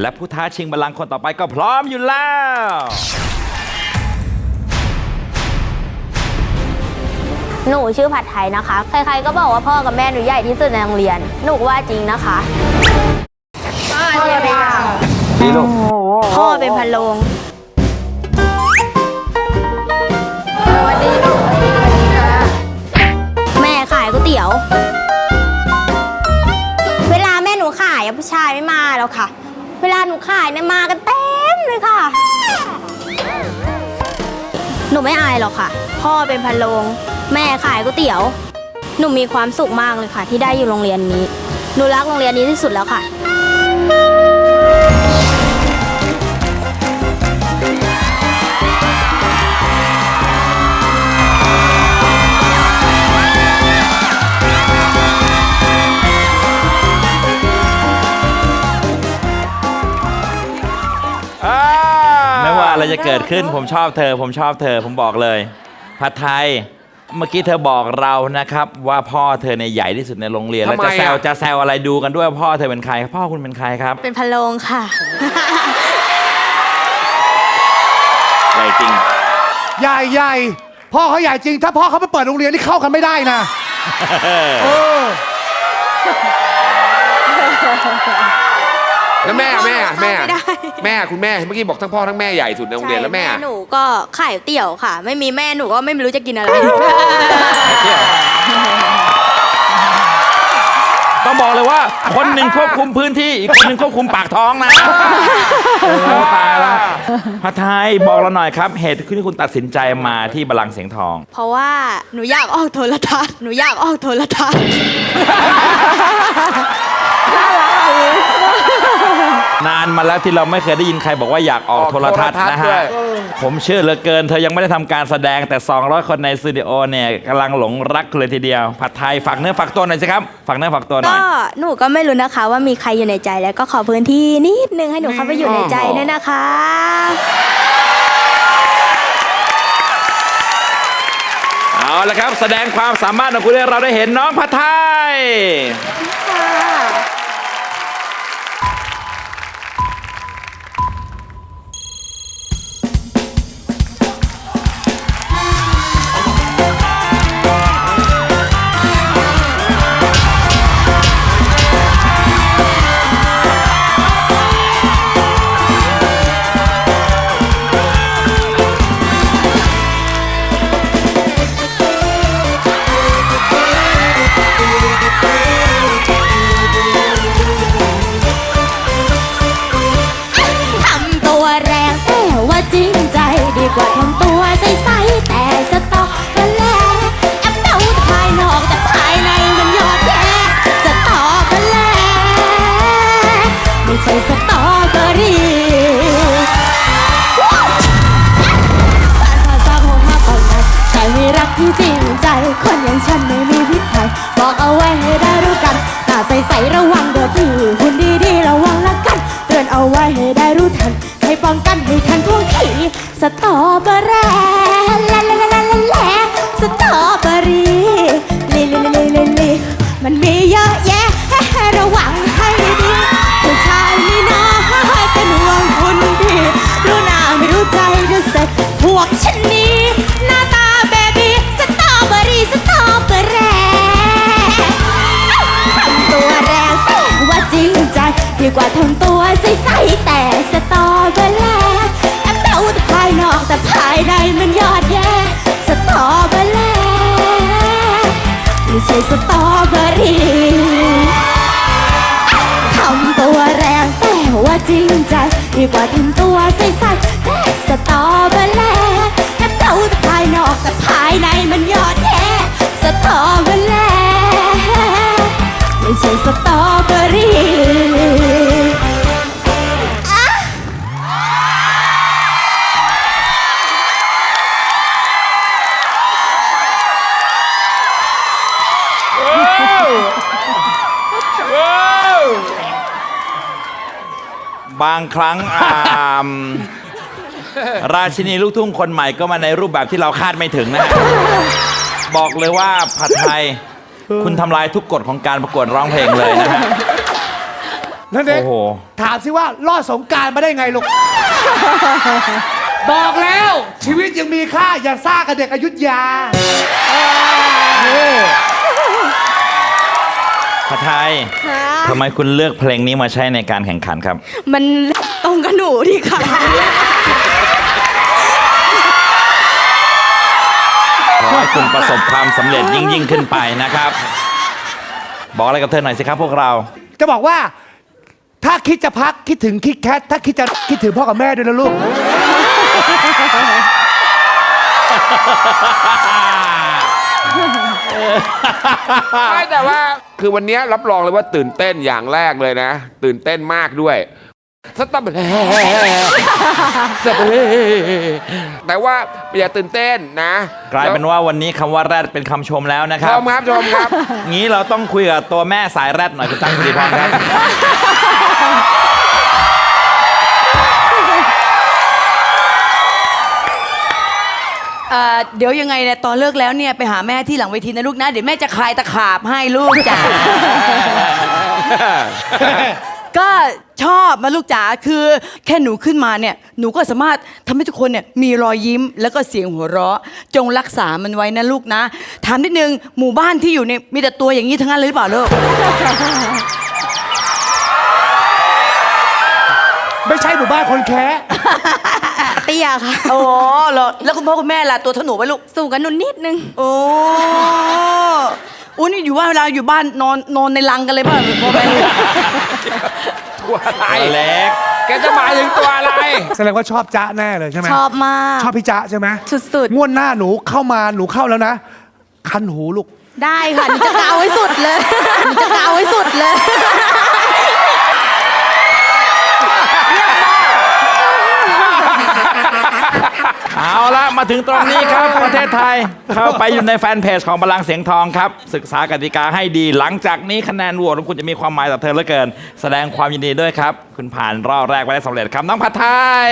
และผู้ท้าชิงบัลลังก์คนต่อไปก็พร้อมอยู่แล้ว หนูชื่อผัดไทยนะคะ ใครๆก็บอกว่าพ่อกับแม่หนูใหญ่ที่สุดในโรงเรียน หนูก็ว่าจริงนะคะพ่อเป็นดีลูกพ่อเป็นพันโรงสวัสดีลูกสวัสดีค่ะแม่ขายก๋วยเตี๋ยว เวลาแม่หนูขายอะผู้ชายไม่มาแล้วค่ะเวลาหนูขายเนี่ยมากันเต็มเลยค่ะ หนูไม่อายหรอกค่ะ พ่อเป็นพันโรงแม่ขายก๋วยเตี๋ยว หนูมีความสุขมากเลยค่ะ ที่ได้อยู่โรงเรียนนี้ หนูรักโรงเรียนนี้ที่สุดแล้วค่ะ อะไรจะเกิดขึ้น ผมชอบเธอ ผมชอบเธอ ผมบอกเลยผัดไทย เมื่อกี้เธอบอกเรานะครับ ว่าพ่อเธอเนี่ยใหญ่ที่สุดในโรงเรียนแล้วทำไมจะแซวอะจะแซวอะไรดูกันด้วยว่าพ่อเธอเป็นใคร พ่อคุณเป็นใครครับเป็นพันโรงค่ะ ใหญ่จริง ใหญ่ใหญ่พ่อเขาใหญ่จริง ถ้าพ่อเขาไปเปิดโรงเรียนนี่เข้ากันไม่ได้นะ เออ แล้วแม่แม่แม่ ไม่ได้ แม่คุณแม่เมื่อกี้บอกทั้งพ่อทั้งแม่ใหญ่สุดในโรงเรียนแล้วแม่ใช่หนูก็ขายเตี๋ยวค่ะ ไม่มีแม่หนูก็ไม่รู้จะกินอะไร ต้องบอกเลยว่า คนหนึ่งควบคุมพื้นที่ อีกคนหนึ่งควบคุมปากท้องนะ โอ้ตายละผัดไทยบอกเราหน่อยครับ เหตุที่คุณตัดสินใจมาที่บัลลังก์เสียงทอง เพราะว่าหนูอยากออกโทรทัศน์หนูอยากออกโทรทัศน์ นานมาแล้วที่เราไม่เคยได้ยินใครบอกว่าอยากออกออกโทรทัศน์โทรทัศน์นะด้วฮะ ย ผมเชื่อเหลือเกิน เธอยังไม่ได้ทำการแสดงแต่ 200 คนในสตูดิโอเนี่ยกำลังหลงรักคุณเลยทีเดียว ผัดไทยฝากเนื้อฝากตัวหน่อยสิครับฝากเนื้อฝากตัวหน่ก็อย หนูก็ไม่รู้นะคะว่ามีใครอยู่ในใจแล้วก็ขอพื้นที่นิดนึงให้หนูเข้าไปอยู่ในใจด้วยนะคะ เอาละครับ แสดงความสามารถของคุณให้เราได้เห็นน้องผัดไทย ที่จริงใจ คนอย่างฉันไม่มีพิษภัยบอกเอาไว้ให้ได้รู้กันตาใสๆระวังเด้อพี่คุณดีๆระวังละกันเตือนเอาไว้ให้ได้รู้ทันให้ป้องกันให้ทันพวกขี่สตอเบอร์แร่แล่แล่แล่แล่แล่สตอเบอรี่ลิลิลิลิลิลิมันมีเยอะแยะให้ระวังให้ดีผู้ชายนี่น้อยเป็นห่วงคุณพี่รู้หน้าไม่รู้ใจจะเสร็จพวกฉันนี้ ใดมันยอดแย่สตอเบอร์แลไม่ใช่สตอเบอรี่ทำตัวแรงแต่ว่าจริงใจดีกว่าทำตัวใสๆแต่สตอ บางครั้งอ่ามราชินีลูกทุ่งคนใหม่ก็มาในรูปแบบที่เราคาดไม่ถึงนะฮะบอกเลยว่าผัดไทย คุณทำลายทุกกฎของการประกวดร้องเพลงเลยนะฮะ นั่นเองโอ้โห ถามสิว่ารอดสงกรารมาได้ไงลูก บอกแล้วชีวิตยังมีค่าอย่าซ่ากับเด็กอยุธยานี่ ผัดไทยทำไมคุณเลือกเพลงนี้มาใช้ในการแข่งขันครับ มันตรงกับหนูดีค่ะ ขอให้คุณประสบความสำเร็จยิ่งยิ่งขึ้นไปนะครับ บอกอะไรกับเธอหน่อยสิครับพวกเรา จะบอกว่า ถ้าคิดจะพักคิดถึงคิดแคทถ้าคิดจะคิดถึงพ่อกับแม่ด้วยนะลูก ไม่แต่ว่าคือวันนี้รับรองเลยว่าตื่นเต้นอย่างแรกเลยนะ ตื่นเต้นมากด้วยสตับเบลสตับเบลแต่ว่าอย่าตื่นเต้นนะ กลายเป็นว่าวันนี้คำว่าแรดเป็นคำชมแล้วนะคชรับมครับชมครับ งี้เราต้องคุยกับตัวแม่สายแรดหน่อยคุณตั้งสิริพรครับ เอ่อเดี๋ยวยังไงเนี่ยตอนเลิกแล้วเนี่ยไปหาแม่ที่หลังเวทีนะลูกนะเดี๋ยวแม่จะคลายตะขาบให้ลูกจ๋า ก็ชอบมาลูกจ๋าคือแค่หนูขึ้นมาเนี่ยหนูก็สามารถทำให้ทุกคนเนี่ยมีรอยยิ้มแล้วก็เสียงหัวเราะ จงรักษามันไว้นะลูกนะ ถามนิดนึงหมู่บ้านที่อยู่เนี่ยมีแต่ตัวอย่างนี้ทั้งนั้นเลยหรือเปล่าลูก ไม่ใช่หมู่บ้านคนแค่ เตี้ยค่ะ โอ้เหรอแล้วคุณพ่อคุณแม่ล่ะตัวเท่าหนูไหมลูก สูงกันหนุนนิดนึง โอ้อู้นี่อยู่ว่าเวลาอยู่บ้านนอนนอนในรังกันเลยป่ะพ่อแม่ลูกตัวอะไรตัวเล็ก แกจะหมายถึงตัวอะไร แสดงว่าชอบจ๊ะแน่เลยใช่ไหมชอบมาก ชอบพี่จ๊ะใช่ไหมสุดงวดหน้าหนูเข้ามาหนูเข้าแล้วนะ คันหูลูก ๆ ได้ค่ะหนูจะกาวให้สุดเลยหนูจะกาวให้สุดเลย ถึงตรงนี้ครับประเทศไทย เข้าไปอยู่ในแฟนเพจของบาลังเสียงทองครับ ศึกษากติกาให้ดี หลังจากนี้คะแนนโหวตของคุณจะมีความหมายต่อเธอเหลือเกิน แสดงความยินดีด้วยครับ คุณผ่านรอบแรกไปได้สำเร็จครับน้องผัดไทย